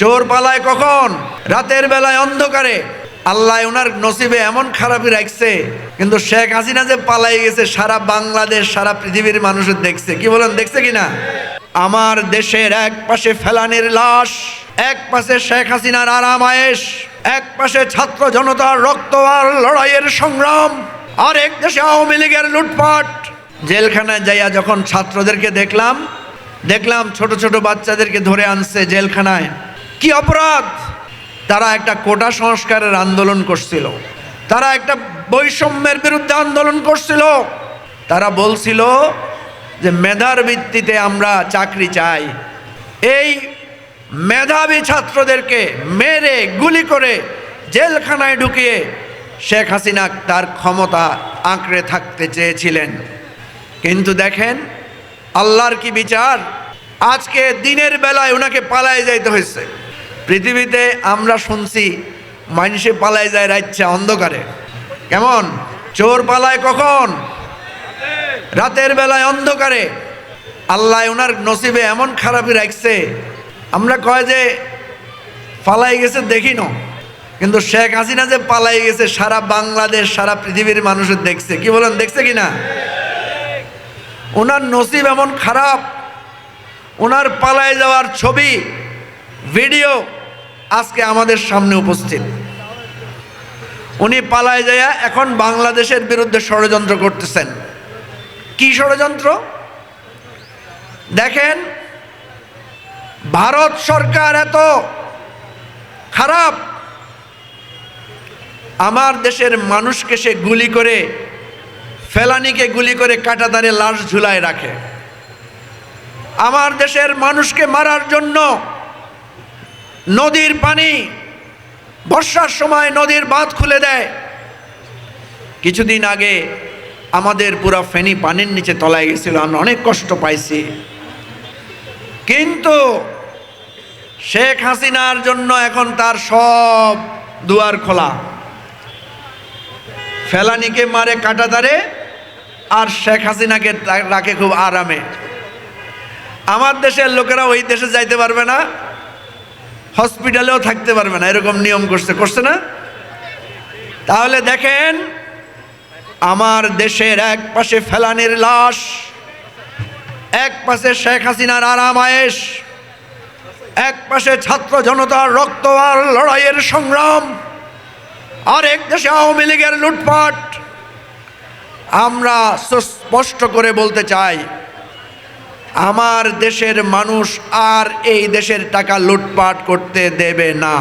চোর পালায় কখন? রাতের বেলায় অন্ধকারে। আল্লাহ ওনার নসিবে এমন খারাপই রাখছে, কিন্তু শেখ হাসিনা যে পালাই গেছে, সারা বাংলাদেশ, সারা পৃথিবীর মানুষের দেখছে। কি বলেন, দেখছে কিনা? আমার দেশের এক পাশে ফেলানির লাশ, এক পাশে শেখ হাসিনার আরাম আয়েশ, এক পাশে ছাত্র জনতার রক্ত আর লড়াইয়ের সংগ্রাম আর এক দেশে আওয়ামী লীগের লুটপাট। জেলখানায় যাইয়া যখন ছাত্রদেরকে দেখলাম দেখলাম ছোট ছোট বাচ্চাদেরকে ধরে আনছে জেলখানায়। কি অপরাধ? তারা একটা কোটা সংস্কারের আন্দোলন করছিল। তারা একটা বৈষম্যের বিরুদ্ধে আন্দোলন করছিল। তারা বলছিল যে মেধার ভিত্তিতে আমরা চাকরি চাই। এই মেধাবী ছাত্রদেরকে মেরে, গুলি করে জেলখানায় ঢুকিয়ে শেখ হাসিনা তার ক্ষমতা আঁকড়ে থাকতে চেয়েছিলেন। কিন্তু দেখেন, আল্লাহর কি বিচার? আজকে দিনের বেলায় ওনাকে পালায় যাইতে হয়েছে। পৃথিবীতে আমরা শুনছি, মানুষে পালায় যায় রাইচ্ছা অন্ধকারে। কেমন? চোর পালায় কখন? রাতের বেলায় অন্ধকারে। আল্লাহ ওনার নসিবে এমন খারাপই রাখছে। আমরা কয় যে পালাই গেছে দেখি না। কিন্তু শেখ হাসিনা যে পালাই গেছে, সারা বাংলাদেশ, সারা পৃথিবীর মানুষের দেখছে। কি বলেন, দেখছে কি না? ওনার নসিব এমন খারাপ। ওনার পালায় যাওয়ার ছবি ভিডিও আজকে আমাদের সামনে উপস্থিত। উনি পালায় যায় এখন বাংলাদেশের বিরুদ্ধে ষড়যন্ত্র করতেছেন। কি ষড়যন্ত্র? দেখেন, ভারত সরকার এত খারাপ। আমার দেশের মানুষকে সে গুলি করে, ফেলানিকে গুলি করে কাটাতারে লাশ ঝুলায় রাখে। আমার দেশের মানুষকে মারার জন্য নদীর পানি, বর্ষার সময় নদীর বাঁধ খুলে দেয়। কিছুদিন আগে আমাদের পুরো ফেনি পানির নিচে তলায় গেছিল, আমরা অনেক কষ্ট পাইছি। কিন্তু শেখ হাসিনার জন্য এখন তার সব দুয়ার খোলা। ফেলানিকে মারে কাটাতারে আর শেখ হাসিনাকে রাখে খুব আরামে। আমার দেশের লোকেরা ওই দেশে যাইতে পারবে না। হসপিটালেও থাকতে পারবে না, এরকম নিয়ম করছে করছে না? তাহলে দেখেন, আমার দেশের এক পাশে ফেলানের লাশ, এক পাশে শেখ হাসিনার আরাম আয়েশ এক পাশে ছাত্র জনতার রক্ত আর লড়াইয়ের সংগ্রাম আর এক দেশে আওয়ামী লীগের লুটপাট। আমরা স্পষ্ট করে বলতে চাই আমার দেশের মানুষ আর এই দেশের টাকা লুটপাট করতে দেবে না।